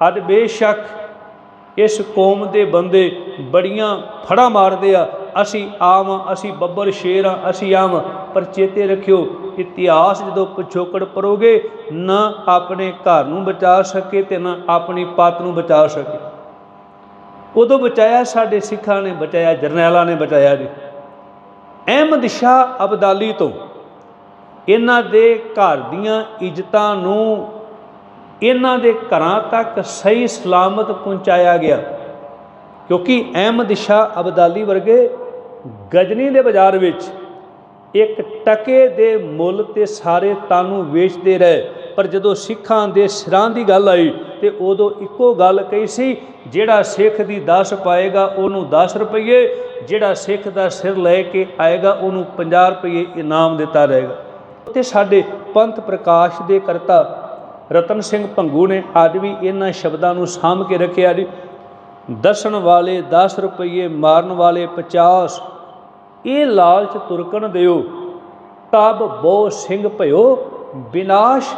ਅੱਜ ਬੇਸ਼ੱਕ ਇਸ ਕੌਮ ਦੇ ਬੰਦੇ ਬੜੀਆਂ ਫੜਾ ਮਾਰਦੇ ਆ। ਅਸੀਂ ਆਮ ਅਸੀਂ ਬੱਬਰ ਸ਼ੇਰ ਆ, ਅਸੀਂ ਆਮ ਪਰ ਚੇਤੇ ਰੱਖਿਓ, ਇਤਿਹਾਸ ਜਦੋਂ ਪਿਛੋਕੜ ਪਰੋਗੇ, ਨਾ ਆਪਣੇ ਘਰ ਨੂੰ ਬਚਾ ਸਕੇ ਤੇ ਨਾ ਆਪਣੀ ਪੱਤ ਨੂੰ ਬਚਾ ਸਕੇ। ਉਦੋਂ ਬਚਾਇਆ ਸਾਡੇ ਸਿੱਖਾਂ ਨੇ, ਬਚਾਇਆ ਜਰਨੈਲਾਂ ਨੇ, ਬਚਾਇਆ ਜੀ। ਅਹਿਮਦ ਸ਼ਾਹ ਅਬਦਾਲੀ ਤੋਂ ਇਹਨਾਂ ਦੇ ਘਰ ਦੀਆਂ ਇੱਜ਼ਤਾਂ ਨੂੰ ਇਹਨਾਂ ਦੇ ਘਰਾਂ ਤੱਕ ਸਹੀ ਸਲਾਮਤ ਪਹੁੰਚਾਇਆ ਗਿਆ। ਕਿਉਂਕਿ ਅਹਿਮਦ ਸ਼ਾਹ ਅਬਦਾਲੀ ਵਰਗੇ ਗਜਨੀ ਦੇ ਬਾਜ਼ਾਰ ਵਿੱਚ ਇੱਕ ਟਕੇ ਦੇ ਮੁੱਲ ਤੇ ਸਾਰੇ ਤਾਨੂੰ ਵੇਚਦੇ ਰਹੇ। ਪਰ ਜਦੋਂ ਸਿੱਖਾਂ ਦੇ ਸਿਰਾਂ ਦੀ ਗੱਲ ਆਈ ਤੇ ਉਦੋਂ ਇੱਕੋ ਗੱਲ ਕਹੀ ਸੀ, ਜਿਹੜਾ ਸਿੱਖ ਦੀ 10 ਪਾਏਗਾ ਉਹਨੂੰ 10 ਰੁਪਏ ਜਿਹੜਾ ਸਿੱਖ ਦਾ ਸਿਰ ਲੈ ਕੇ ਆਏਗਾ ਉਹਨੂੰ 50 ਰੁਪਏ ਇਨਾਮ ਦਿੱਤਾ ਜਾਏਗਾ ਤੇ ਸਾਡੇ ਪੰਥ ਪ੍ਰਕਾਸ਼ ਦੇ ਕਰਤਾ ਰਤਨ ਸਿੰਘ ਭੰਗੂ ਨੇ ਅੱਜ ਵੀ ਇਹਨਾਂ ਸ਼ਬਦਾਂ ਨੂੰ ਸਾਂਭ ਕੇ ਰੱਖਿਆ ਜੀ। ਦਰਸ਼ਨ ਵਾਲੇ 10 ਰੁਪਏ ਮਾਰਨ ਵਾਲੇ 50 ਇਹ ਲਾਲਚ ਤੁਰਕਣ ਦਿਓ। ਤਬ ਬੋ ਸਿੰਘ ਭਇਓ ਵਿਨਾਸ਼